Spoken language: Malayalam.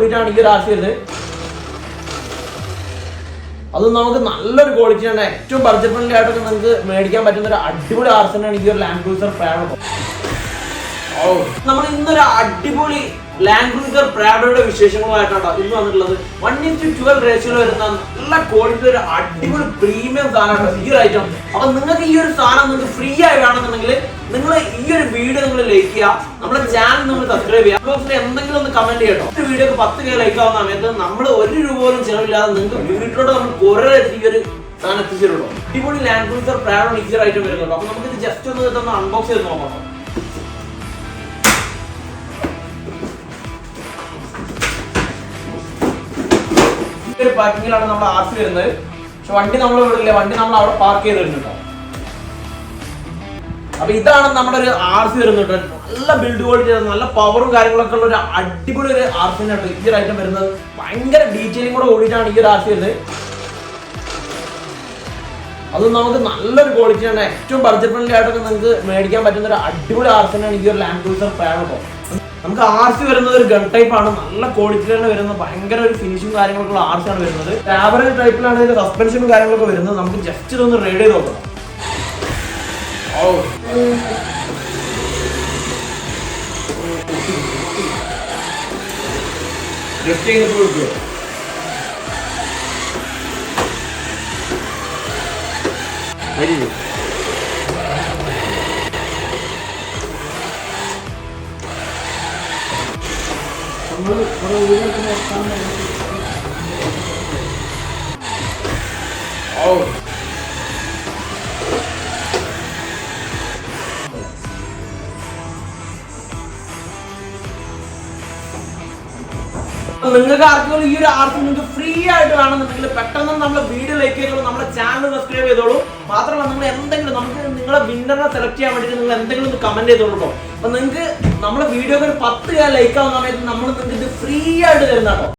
കൂടിയിട്ടാണ് ഈ ഒരു ആർ സി വരുന്നത്. അത് നമുക്ക് നല്ലൊരു ക്വാളിറ്റിയാണ് ഏറ്റവും ബഡ്ജറ്റ് ഫ്രണ്ട്ലി ആയിട്ടൊക്കെ നമുക്ക് മേടിക്കാൻ പറ്റുന്ന ഒരു അടിപൊളി ആർസിനാണ് ഈ ഒരു ലാൻഡ് ക്രൂസർ പ്രാഡോ നമ്മൾ ഇന്നൊരു അടിപൊളി ലാൻഡ് ക്രൂസർ പ്രാഡോയുടെ വിശേഷങ്ങളുമായിട്ടാണ് ഇന്ന് വന്നിട്ടുള്ളത്? വൺ ഇന്റു ട്വൽവ് റേഷ്യോയിൽ വരുന്ന നല്ല ക്വാളിറ്റി ഒരു അടിപൊളി പ്രീമിയം സാധനമാണ് ഈ ഒരു ഐറ്റം അപ്പൊ നിങ്ങൾക്ക് ഈ ഒരു സാധനം നിങ്ങൾക്ക് ഫ്രീ ആയി വേണമെന്നുണ്ടെങ്കിൽ നിങ്ങൾ ഈ ഒരു വീഡിയോ നിങ്ങൾ ലൈക്ക് ചെയ്യുക. നമ്മുടെ ചാനൽ നിങ്ങൾ സബ്സ്ക്രൈബ് ചെയ്യുക. ബോക്സിൽ എന്തെങ്കിലും ഒന്ന് കമന്റ് ചെയ്യട്ടോ. ഒരു വീഡിയോക്ക് പത്ത് കെ ലൈക്ക് ആവുന്ന സമയത്ത് നമ്മൾ ഒരു രൂപ പോലും ചെലവില്ലാതെ നിങ്ങൾക്ക് വീട്ടിലോട്ട് നമ്മൾ കുറേ ഈ ഒരു സാധനം എത്തിച്ചിട്ടുള്ളൂ അടിപൊളി ലാൻഡ് ക്രൂസർ പ്രാഡോ ഒരു ഐറ്റം വരുന്നുണ്ടോ. അപ്പൊ നമുക്ക് ഇത് ജസ്റ്റ് ഒന്ന് അൺബോക്സ് ചെയ്ത് നോക്കാം. ഈ ഒരു പാർക്കിങ്ങിലാണ് നമ്മൾ ആർ സി വരുന്നത്. പക്ഷെ വണ്ടി നമ്മൾ ഇവിടെ വണ്ടി നമ്മൾ അവിടെ പാർക്ക് ചെയ്ത് ചെയ്തിട്ടുണ്ട് അപ്പൊ ഇതാണ് നമ്മുടെ ഒരു ആർ സി വരുന്നുണ്ട് നല്ല ബിൽഡ് ക്വാളിറ്റി നല്ല പവറും കാര്യങ്ങളൊക്കെ ഉള്ള ഒരു അടിപൊളി ഒരു ആർ സി ആണ് ഈ ഒരു ഐറ്റം വരുന്നത്. ഭയങ്കര ഡീറ്റെയിലും കൂടെ കൂടിയിട്ടാണ് ഈ ഒരു ആർ സി വരുന്നത്. അത് നമുക്ക് നല്ലൊരു ക്വാളിറ്റിയാണ് ഏറ്റവും ബഡ്ജറ്റ് ഫ്രണ്ട്ലി ആയിട്ടൊക്കെ നിങ്ങൾക്ക് മേടിക്കാൻ പറ്റുന്ന ഒരു അടിപൊളി ആർ ആണ് ഈ ഒരു ലാൻഡ് ക്രൂസർ പ്രാഡോ നമുക്ക് ആർ സി വരുന്നത് ഒരു ഗൺ ടൈപ്പ് ആണ്. നല്ല ക്വാളിറ്റിയിൽ തന്നെ വരുന്നത്. ഭയങ്കര ഒരു ഫിനിഷും കാര്യങ്ങളൊക്കെ ആർ സി ആണ് വരുന്നത്. ആവറേജ് ടൈപ്പിലാണ് ഇതിന്റെ സസ്പെൻഷനും കാര്യങ്ങളൊക്കെ വരുന്നത്. നമുക്ക് ജസ്റ്റ് ഇതൊന്ന് റൈഡ് ചെയ്ത് നോക്കാം. ജസ്റ്റ് ചെയ്തിട്ട് Onları oraya verirken efsane. Oh. നിങ്ങൾക്ക് ആർക്കും ഈ ഒരു ആർക്കും നിങ്ങൾക്ക് ഫ്രീ ആയിട്ട് വേണമെന്നുണ്ടെങ്കിൽ പെട്ടെന്ന് നമ്മൾ വീഡിയോ ലൈക്ക് ചെയ്തോളൂ നമ്മുടെ ചാനൽ സബ്സ്ക്രൈബ് ചെയ്തോളൂ. മാത്രമല്ല നിങ്ങൾ എന്തെങ്കിലും നമുക്ക് നിങ്ങളെ വിന്നറിനെ സെലക്ട് ചെയ്യാൻ വേണ്ടിയിട്ട് നിങ്ങൾ എന്തെങ്കിലും ഒന്ന് കമന്റ് ചെയ്തോളൂ അപ്പൊ നിങ്ങൾക്ക് നമ്മുടെ വീഡിയോക്ക് ഒരു പത്ത് ലൈക്ക് ആവുന്ന സമയത്ത് നമ്മൾ നിങ്ങൾക്ക് ഇത് ഫ്രീ ആയിട്ട് തരുന്ന കേട്ടോ